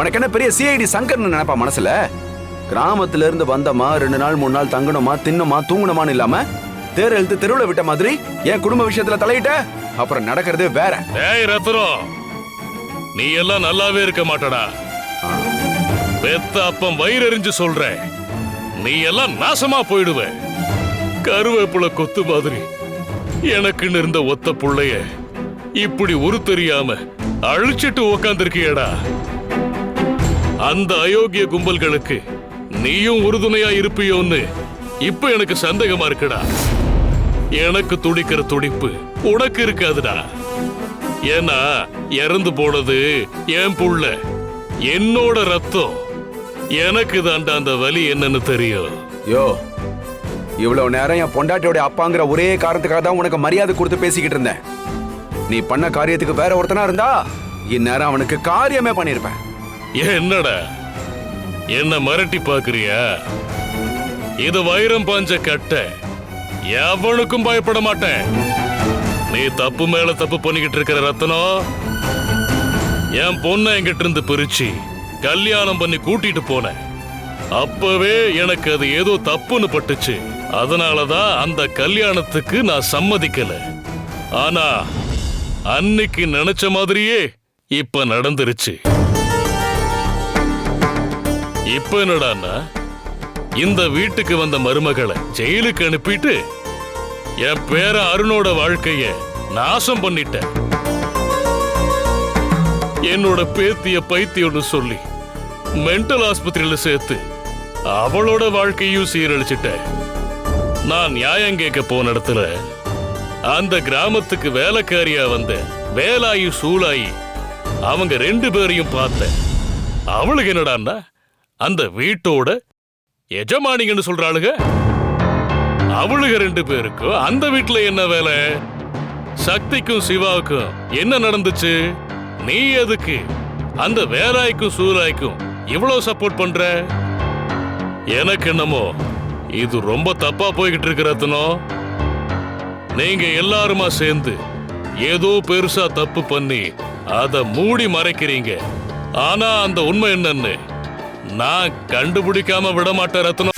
உனக்கு என்ன பெரிய சிஐடி சங்கர்னு நினைப்பா மனசுல? கிராமத்துல இருந்து வந்தமா ரெண்டு நாள் மூணு நாள் தங்கணுமா தின்னமா தூங்கணுமான்னு இல்லாம தேர் எழுத்து தெருவுல விட்ட மாதிரி என் குடும்ப விஷயத்துல தலையிட்ட? அப்புறம் நடக்கிறதே வேற. ஏய் ரத்னம் நீ எல்லாம் நல்லாவே இருக்க மாட்டடா. பெத்த அப்பம் வயிறெறிஞ்சு சொல்ற நீ எல்லாம் நாசமா போயிடுவ. கருவேப்புல கொத்து மாதிரி. எனக்குன்னு இருந்த ஒத்த புள்ளைய இப்படி உரு தெரியாம அழிச்சிட்டு உக்காந்துருக்கியடா. அந்த அயோக்கிய கும்பல்களுக்கு நீயும் உறுதுணையா இருப்பியோன்னு இப்ப எனக்கு சந்தேகமா இருக்குடா. எனக்கு துடிக்கிற துடிப்பு உனக்கு இருக்காதுடா. ஏன்னா இறந்து போனது என் புள்ள என்னோட ரத்தம். எனக்கு தாண்டா அந்த வலி என்னன்னு தெரியும். யோ இவ்வளவு நேரம் என் பொண்டாட்டியோட அப்பாங்கிற ஒரே காரணத்துக்காக தான் உனக்கு மரியாதை கொடுத்து பேசிக்கிட்டு இருந்தேன். நீ பண்ண காரியத்துக்கு வேற ஒருத்தனா இருந்தா இந்நேரம் அவனுக்கு காரியமே பண்ணியிருப்பேன் என்னடா? என்ன மிரட்டி பாக்குறியா இது வைரம் பாஞ்ச கட்ட. எவனுக்கும் பயப்பட மாட்டேன். நீ தப்பு மேல தப்பு பண்ணிக்கிட்டு இருக்கிற ரத்தனம் என் பொண்ணை என்கிட்ட இருந்து பிரிச்சு கல்யாணம் பண்ணி கூட்டிட்டு போனேன். அப்பவே எனக்கு அது ஏதோ தப்புன்னு பட்டுச்சு. அதனாலதான் அந்த கல்யாணத்துக்கு நான் சம்மதிக்கல. ஆனா அன்னைக்கு நினைச்ச மாதிரியே இப்ப நடந்துருச்சு. இப்ப என்னடான்னா இந்த வீட்டுக்கு வந்த மருமகளை ஜெயிலுக்கு அனுப்பிட்டு என் பேர அருணோட வாழ்க்கைய நாசம் பண்ணிட்டேன் என்னோட பேத்திய பைத்தியம்னு சொல்லி மென்டல் ஆஸ்பத்திரியில சேர்த்து அவளோட வாழ்க்கையும் சீரழிச்சிட்டேன் நான் நியாயம் கேட்க போன இடத்துல அந்த கிராமத்துக்கு வேலைக்காரியா வந்த வேலாயி சூளாயி அவங்க ரெண்டு பேரையும் பார்த்தேன் அவளுக்கு என்னடான்னா அந்த வீட்டோட எஜமானிங்கன்னு சொல்றாளுங்க அவளுக ரெண்டு பேருக்கும் அந்த வீட்டுல என்ன வேலை? சக்திக்கும் சிவாவுக்கும் என்ன நடந்துச்சு? நீ எதுக்கு? அந்த வேலாய்க்கும் சூராய்க்கும் இவ்வளவு சப்போர்ட் பண்ற? எனக்கு என்னமோ இது ரொம்ப தப்பா போய்கிட்டு இருக்கிறத்தனோ நீங்க எல்லாருமா சேர்ந்து ஏதோ பெருசா தப்பு பண்ணி அதை மூடி மறைக்கிறீங்க. ஆனா அந்த உண்மை என்னன்னு நான் கண்டுபிடிக்காம விட மாட்டேன் ரத்னம்.